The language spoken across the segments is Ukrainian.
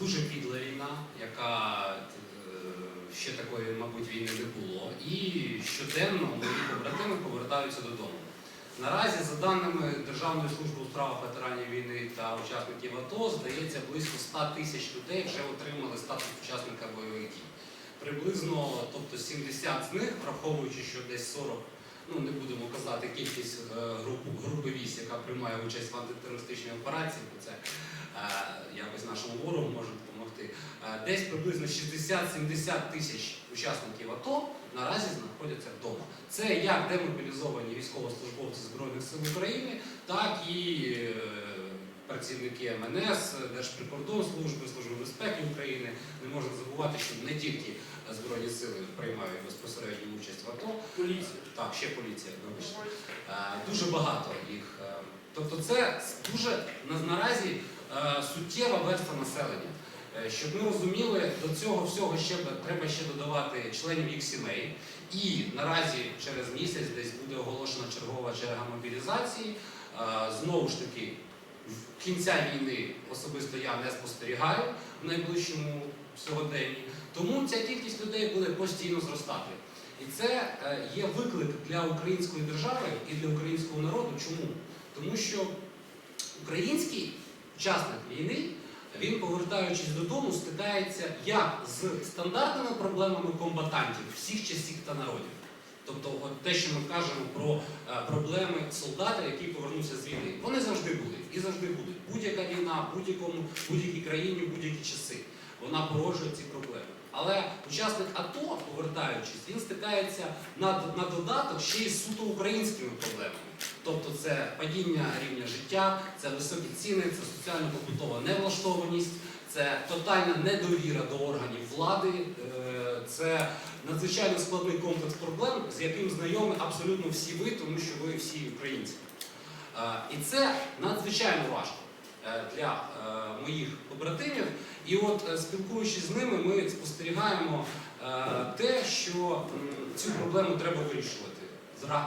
дуже підла війна, яка е, ще такої, мабуть, війни не було. І щоденно мої побратими повертаються додому. Наразі, за даними Державної служби у справах ветеранів війни та учасників АТО, здається, близько 100 тисяч людей вже отримали статус учасника бойових дій. Приблизно, тобто 70 з них, враховуючи, що десь 40, ну не будемо казати кількість е, групи, групи військ, яка приймає участь в антитерористичній операції, бо це е, якось нашому ворогу може допомогти. Е, десь приблизно 60-70 тисяч учасників АТО наразі знаходяться вдома. Це як демобілізовані військовослужбовці Збройних сил України, так і працівники МНС, Держприкордонслужби, Служби безпеки України. Не можна забувати, що не тільки Збройні сили приймають безпосередню участь в АТО. Поліція. Так, ще поліція, вибачте. Е, Дуже багато їх. е, Тобто це дуже наразі е, суттєва верства населення. Е, Щоб ми розуміли, до цього всього ще треба ще додавати членів їх сімей. І наразі через місяць десь буде оголошена чергова черга мобілізації. Е, Знову ж таки, в кінця війни особисто я не спостерігаю в найближчому сьогоденні. Тому ця кількість людей буде постійно зростати. І це е, є виклик для української держави і для українського народу. Чому? Тому що український учасник війни, він, повертаючись додому, стикається як з стандартними проблемами комбатантів всіх часів та народів. Тобто, от те, що ми кажемо про е, проблеми солдата, які повернувся з війни, вони завжди були і завжди будуть. Будь-яка війна, будь-якій країні, в будь-які часи, вона породжує ці проблеми. Але учасник АТО, повертаючись, він стикається на, на додаток ще й суто українськими проблемами. Тобто це падіння рівня життя, це високі ціни, це соціально-побутова невлаштованість, це тотальна недовіра до органів влади, е, це надзвичайно складний комплекс проблем, з яким знайомі абсолютно всі ви, тому що ви всі українці. Е, І це надзвичайно важко для е, моїх побратимів. І от е, спілкуючись з ними, ми спостерігаємо е, те, що цю проблему треба вирішувати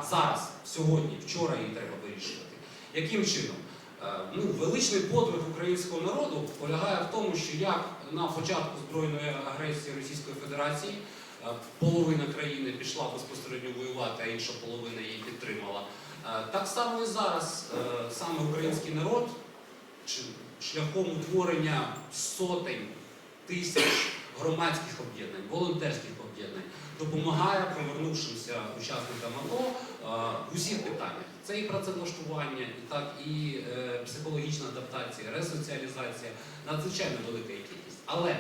зараз, сьогодні, вчора її треба вирішувати. Яким чином? Е, Ну, величний подвиг українського народу полягає в тому, що як на початку збройної агресії Російської Федерації е, половина країни пішла безпосередньо воювати, а інша половина її підтримала. Е, Так само і зараз е, саме український народ шляхом утворення сотень тисяч громадських об'єднань, волонтерських об'єднань допомагає повернувшимся учасникам АТО в усіх питаннях. Це і працевлаштування, і так і е, психологічна адаптація, ресоціалізація, надзвичайно велика кількість. Але е,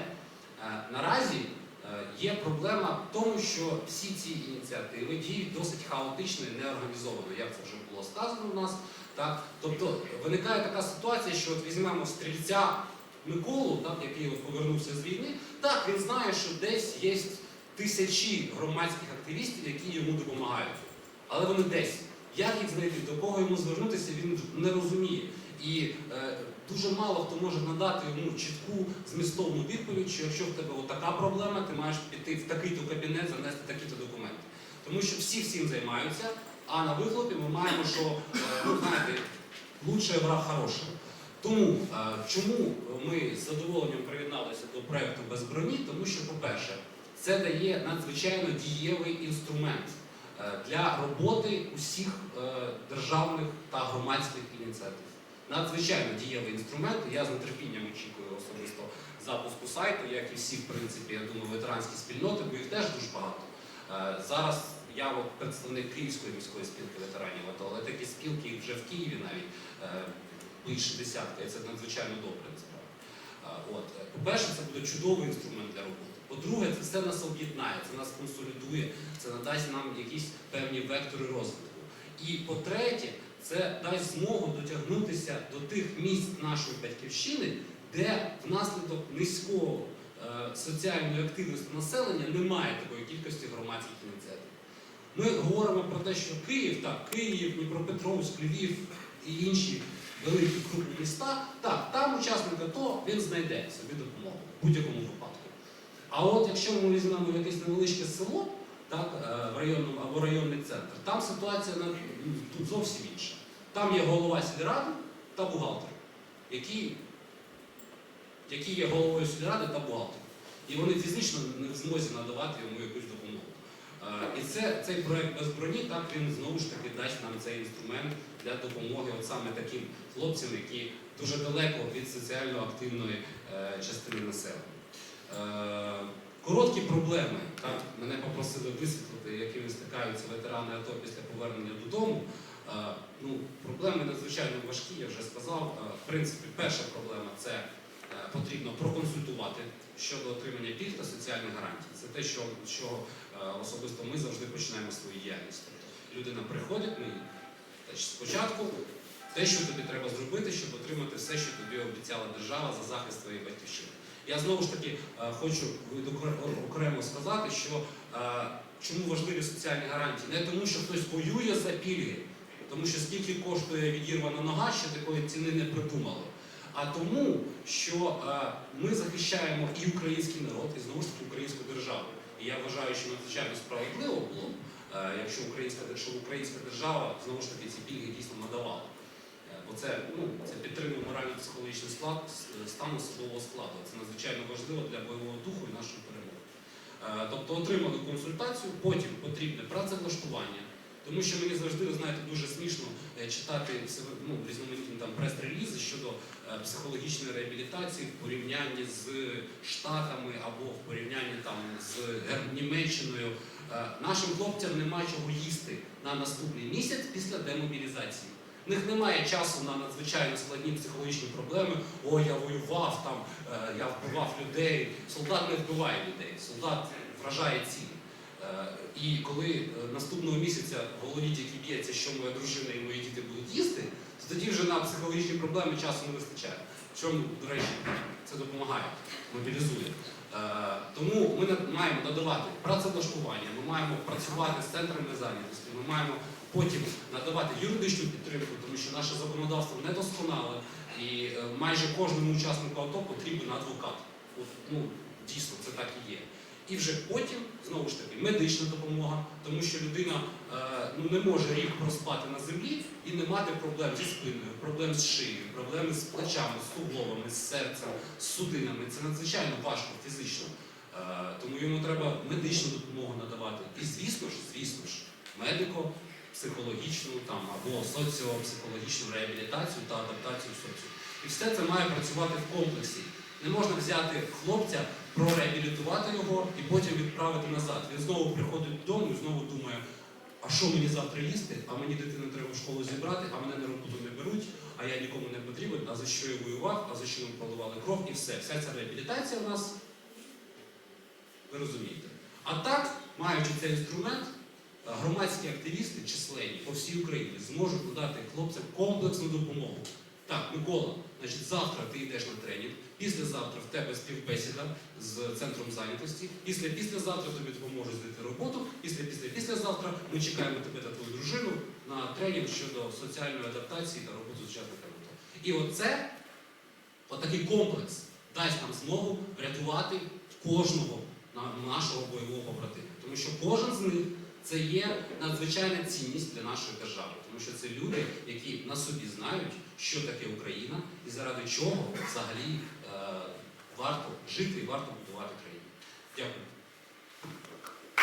наразі е, є проблема в тому, що всі ці ініціативи діють досить хаотично і неорганізовано, як це вже було сказано у нас. Так? Тобто виникає така ситуація, що от візьмемо стрільця Миколу, так, який от повернувся з війни, так він знає, що десь є тисячі громадських активістів, які йому допомагають. Але вони десь. Як їх знайти, до кого йому звернутися, він не розуміє. І е, дуже мало хто може надати йому чітку змістовну відповідь, що якщо в тебе така проблема, ти маєш піти в такий-то кабінет, занести такі-то документи. Тому що всі всім займаються, а на вихлопі ми маємо, що е, ви знаєте, лучше враг хорошого. Тому е, чому ми з задоволенням приєдналися до проекту без броні? Тому що, по-перше, це дає надзвичайно дієвий інструмент е, для роботи усіх державних та громадських ініціатив. Надзвичайно дієвий інструмент. Я з нетерпінням очікую особисто запуску сайту, як і всі, в принципі, я думаю, ветеранські спільноти, бо їх теж дуже багато. Зараз я от представник Київської міської спілки ветеранів АТО, але такі спілки вже в Києві навіть е, більше десятка, і це надзвичайно добре насправді. Е, По-перше, це буде чудовий інструмент для роботи. По-друге, це все нас об'єднає, це нас консолідує, це надасть нам якісь певні вектори розвитку. І по-третє, це дасть змогу дотягнутися до тих місць нашої батьківщини, де внаслідок низького е, соціальної активності населення немає такої кількості громадських ініціатив. Ми говоримо про те, що Київ, так, Київ, Дніпропетровськ, Львів і інші великі крупні міста, так, там учасник АТО він знайде собі допомогу в будь-якому випадку. А от якщо ми візьмемо якесь невеличке село, так, е, в районному або районний центр, там ситуація ну, тут зовсім інша. Там є голова сільради та бухгалтер, які який є головою сільради та бухгалтером. І вони фізично не в змозі надавати йому якусь допомогу. І це, цей проект без броні, так він знову ж таки дасть нам цей інструмент для допомоги от саме таким хлопцям, які дуже далеко від соціально активної е, частини населення. Е, Короткі проблеми. Так, мене попросили висвітлити, якими стикаються ветерани АТО після повернення додому. Е, Ну, проблеми надзвичайно важкі, я вже сказав. В принципі, перша проблема це потрібно проконсультувати щодо отримання пільг та соціальних гарантій. Це те, що, що е, особисто ми завжди починаємо свою діяльність. Тобто людина приходить, ми їй, спочатку те, що тобі треба зробити, щоб отримати все, що тобі обіцяла держава за захист твоєї батьківщини. Я знову ж таки е, хочу окремо сказати, що е, чому важливі соціальні гарантії? Не тому, що хтось воює за пільги, тому що скільки коштує відірвана нога, ще такої ціни не придумали. А тому, що е, ми захищаємо і український народ, і знову ж таки українську державу. І я вважаю, що надзвичайно справедливо було, е, якщо українська, якщо українська держава знову ж таки ці пільги дійсно надавала. Е, Бо це, ну, це підтримує морально-психологічний склад стану особового складу. Це надзвичайно важливо для бойового духу і нашої перемоги. Тобто отримали консультацію, потім потрібне працевлаштування. Тому що мені завжди, ви знаєте, дуже смішно е, читати ну, різноманітні там прес-релізи щодо е, психологічної реабілітації в порівнянні з Штатами або в порівнянні там з Німеччиною. Е, Нашим хлопцям нема чого їсти на наступний місяць після демобілізації. В них немає часу на надзвичайно складні психологічні проблеми. О, я воював там, я вбивав людей. Солдат не вбиває людей, солдат вражає цілі. Е, І коли е, наступного місяця в голові тільки б'ється, що моя дружина і мої діти будуть їсти, то тоді вже на психологічні проблеми часу не вистачає. Чому, до речі, це допомагає, мобілізує. Е, Тому ми маємо надавати працевлаштування, ми маємо працювати з центрами зайнятості, ми маємо потім надавати юридичну підтримку, тому що наше законодавство недосконале, і е, майже кожному учаснику АТО потрібен адвокат. От, ну, дійсно, це так і є. І вже потім, знову ж таки, медична допомога, тому що людина е, ну, не може рік проспати на землі і не мати проблем зі спиною, проблем з шиєю, проблем з плечами, з суглобами, з серцем, з судинами. Це надзвичайно важко фізично. Е, тому йому треба медичну допомогу надавати. І звісно ж, звісно ж, медико, психологічну там або соціопсихологічну реабілітацію та адаптацію в. І все це має працювати в комплексі. Не можна взяти хлопця, прореабілітувати його і потім відправити назад. Він знову приходить додому і знову думає, а що мені завтра їсти, а мені дитину треба в школу зібрати, а мене на роботу не беруть, а я нікому не потрібен, а за що я воював, а за що ми проливали кров і все. Вся ця реабілітація в нас, ви розумієте. А так, маючи цей інструмент, е, громадські активісти численні по всій Україні зможуть надати хлопцям комплексну допомогу. Так, Микола, значить, завтра ти йдеш на тренінг, післязавтра в тебе співбесіда з центром зайнятості, після післязавтра тобі допоможуть знайти роботу, після після післязавтра ми чекаємо тебе та твою дружину на тренінг щодо соціальної адаптації та роботи з учасниками. І оце, отакий комплекс дасть нам змогу врятувати кожного нашого бойового побратима. Тому що кожен з них це є надзвичайна цінність для нашої держави, тому що це люди, які на собі знають, що таке Україна і заради чого взагалі е, варто жити і варто будувати країну. Дякую.